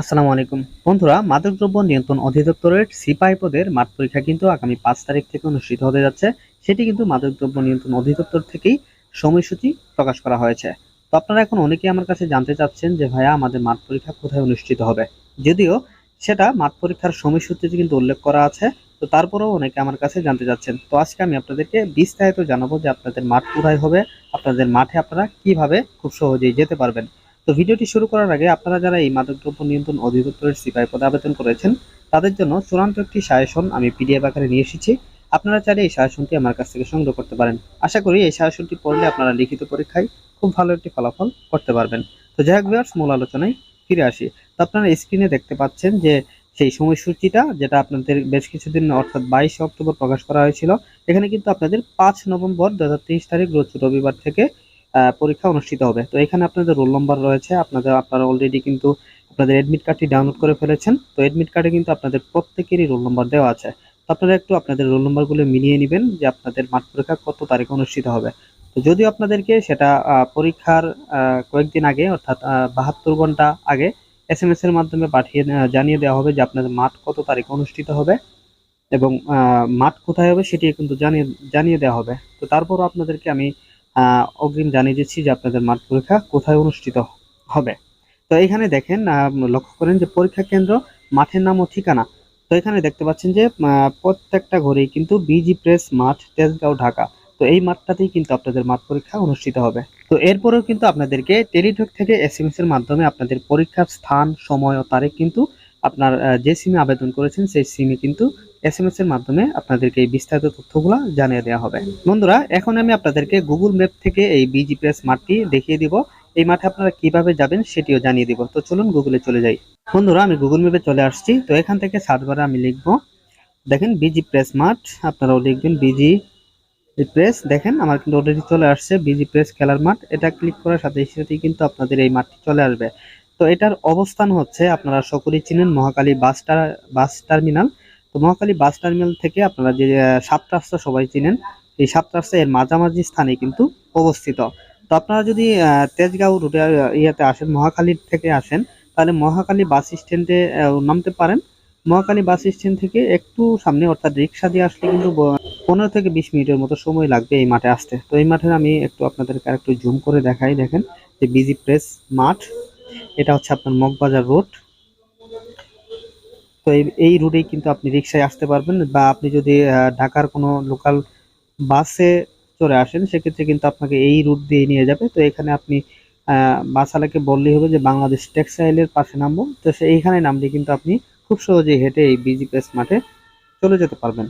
আসসালামু আলাইকুম। বন্ধুরা, মাদকদ্রব্য নিয়ন্ত্রণ অধিদপ্তরের সিপাই পদের মাঠ পরীক্ষা কিন্তু আগামী পাঁচ তারিখ থেকে অনুষ্ঠিত হতে যাচ্ছে। সেটি কিন্তু মাদকদ্রব্য নিয়ন্ত্রণ অধিদপ্তর থেকেই সময়সূচি প্রকাশ করা হয়েছে। তো আপনারা এখন অনেকেই আমার কাছে জানতে চাচ্ছেন যে, ভাইয়া, আমাদের মাঠ পরীক্ষা কোথায় অনুষ্ঠিত হবে? যদিও সেটা মাঠ পরীক্ষার সময়সূচিতে কিন্তু উল্লেখ করা আছে। তো তারপরেও অনেকে আমার কাছে জানতে চাচ্ছেন। তো আজকে আমি আপনাদেরকে বিস্তারিত জানাব যে, আপনাদের মাঠ কোথায় হবে, আপনাদের মাঠে আপনারা কীভাবে খুব সহজেই যেতে পারবেন। তো ভিডিওটি শুরু করার আগে আপনারা যারা এই মাদকদ্রব্য নিয়ন্ত্রণ অধিদপ্তরের সিপাই পদে আবেদন করেছেন, তাদের জন্য চূড়ান্ত একটি সাজেশন আমি পিডিএফ আকারে নিয়ে এসেছি। আপনারা চাইলে এই সাজেশনটি আমার কাছ থেকে সংগ্রহ করতে পারেন। আশা করি এই সাজেশনটি পড়লে আপনারা লিখিত পরীক্ষায় খুব ভালো একটি ফলাফল করতে পারবেন। তো যাই হোক মূল আলোচনায় ফিরে আসি। তো আপনারা স্ক্রিনে দেখতে পাচ্ছেন যে সেই সময়সূচিটা, যেটা আপনাদের বেশ কিছুদিন অর্থাৎ বাইশে অক্টোবর প্রকাশ করা হয়েছিল, এখানে কিন্তু আপনাদের পাঁচ নভেম্বর দু হাজার তেইশ তারিখ রোজ রবিবার থেকে পরীক্ষা অনুষ্ঠিত হবে। তো এখানে আপনাদের রোল নম্বর রয়েছে। আপনাদের, আপনারা অলরেডি কিন্তু আপনাদের এডমিট কার্ডটি ডাউনলোড করে ফেলেছেন। তো এডমিট কার্ডে কিন্তু আপনাদের প্রত্যেকেরই রোল নম্বর দেওয়া আছে। তো আপনারা একটু আপনাদের রোল নম্বরগুলো মিলিয়ে নেবেন যে আপনাদের মাঠ পরীক্ষা কত তারিখে অনুষ্ঠিত হবে। তো যদিও আপনাদেরকে সেটা পরীক্ষার কয়েকদিন আগে, অর্থাৎ বাহাত্তর ঘণ্টা আগে এস এম এর মাধ্যমে পাঠিয়ে জানিয়ে দেওয়া হবে যে আপনাদের মাঠ কত তারিখে অনুষ্ঠিত হবে এবং মাঠ কোথায় হবে সেটি কিন্তু জানিয়ে জানিয়ে দেওয়া হবে। তো তারপরও আপনাদেরকে আমি অগ্রিম জানিয়ে দিচ্ছি যে আপনাদের মাঠ পরীক্ষা কোথায় অনুষ্ঠিত হবে। তো এখানে দেখেন লক্ষ্য করেন যে পরীক্ষা কেন্দ্র মাঠের নাম ও ঠিকানা। তো এখানে দেখতে পাচ্ছেন যে প্রত্যেকটা ঘরেই কিন্তু বিজি প্রেস মাঠ, তেজগাঁও, ঢাকা। তো এই মাঠটাতেই কিন্তু আপনাদের মাঠ পরীক্ষা অনুষ্ঠিত হবে। তো এরপরেও কিন্তু আপনাদেরকে টেলিটক থেকে এস এর মাধ্যমে আপনাদের পরীক্ষার স্থান, সময় ও তারিখ কিন্তু আপনার যে সিমে আবেদন করেছেন, সেই সিমে কিন্তু এস এম এস এর মাধ্যমে আপনাদেরকে এই বিস্তারিত তথ্যগুলো জানিয়ে দেওয়া হবে। বন্ধুরা, এখন আমি আপনাদেরকে গুগল ম্যাপ থেকে এই বিজি প্রেস মাঠটি দেখিয়ে দিব। এই মাঠে আপনারা কীভাবে যাবেন সেটিও জানিয়ে দিব। তো চলুন গুগলে চলে যাই। বন্ধুরা, আমি গুগল ম্যাপে চলে আসছি। তো এখান থেকে সার্চ বারে আমি লিখব, দেখেন বিজি প্রেস মাঠ, আপনারাও লিখবেন বিজি প্রেস দেখেন, আমার কিন্তু অলরেডি চলে আসছে বিজি প্রেস খেলার মাঠ। এটা ক্লিক করার সাথে সাথেই কিন্তু আপনাদের এই মাঠটি চলে আসবে। তো এটার অবস্থান হচ্ছে আপনারা সকলেই চিনেন মহাকালী বাস বাস টার্মিনাল। তো মহাকালী বাস টার্মিনাল থেকে আপনারা যে সাত রাস্তা সবাই চিনেন, এই সাত রাস্তা এর মাঝামাঝি স্থানে কিন্তু অবস্থিত। তো আপনারা যদি তেজগাঁও রুটে ইয়াতে আসেন মহাখালী থেকে আসেন, তাহলে মহাকালী বাস স্ট্যান্ডে নামতে পারেন। মহাকালী বাস স্ট্যান্ড থেকে একটু সামনে, অর্থাৎ রিক্সা দিয়ে আসলে কিন্তু পনেরো থেকে বিশ মিনিটের মতো সময় লাগবে এই মাঠে আসতে। তো এই মাঠে আমি একটু আপনাদেরকে একটু জুম করে দেখাই, দেখেন যে বিজি প্রেস মাঠ। এটা হচ্ছে আপনার মগবাজার রোড তো এই রুটেই কিন্তু আপনি রিক্সায় আসতে পারবেন বা আপনি যদি ঢাকার কোনো লোকাল বাসে চলে আসেন সেক্ষেত্রে কিন্তু আপনাকে এই রুট দিয়ে নিয়ে যাবে। তো এখানে আপনি আহ, বাসওয়ালাকে বললেই হবে যে বাংলাদেশ টেক্সটাইলের পাশে নামবো। তো সে এইখানে নামলে কিন্তু আপনি খুব সহজেই হেঁটে এই বিজি প্রেস মাঠে চলে যেতে পারবেন।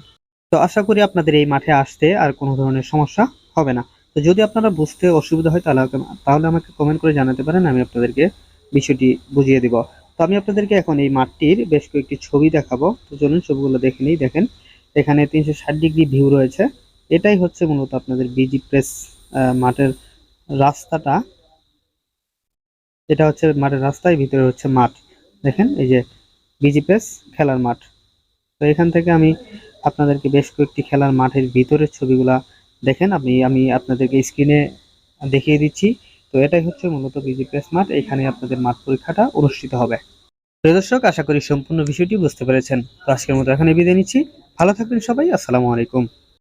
তো আশা করি আপনাদের এই মাঠে আসতে আর কোনো ধরনের সমস্যা হবে না। তো যদি আপনারা বুঝতে অসুবিধা হয় তাহলে তাহলে আমাকে কমেন্ট করে জানাতে পারেন আমি আপনাদেরকে বিষয়টি বুঝিয়ে দিব। তো আমি আপনাদেরকে এখন এই মাঠটির বেশ কয়েকটি ছবি দেখাবো। তো চলুন ছবিগুলো দেখে নিই, দেখেন। এখানে তিনশো ষাট ডিগ্রি ভিউ রয়েছে। এটাই হচ্ছে মূলত আপনাদের বিজি প্রেস মাঠের রাস্তাটা। এটা হচ্ছে মাঠের রাস্তায় ভিতরে হচ্ছে মাঠ। দেখেন, এই যে বিজি প্রেস খেলার মাঠ। তো এখান থেকে আমি আপনাদেরকে বেশ কয়েকটি খেলার মাঠের ভিতরের ছবিগুলা দেখেন। আপনি, আমি আপনাদেরকে স্ক্রিনে দেখিয়ে দিচ্ছি। তো এটাই হচ্ছে মূলত বিজি প্রেস মাঠ এখানে আপনাদের মাঠ পরীক্ষাটা অনুষ্ঠিত হবে। প্রিয় দর্শক, আশা করি সম্পূর্ণ বিষয়টি বুঝতে পেরেছেন। তো আজকের মতো এখানে বিদায় নিচ্ছি। ভালো থাকবেন সবাই, আসসালামু আলাইকুম।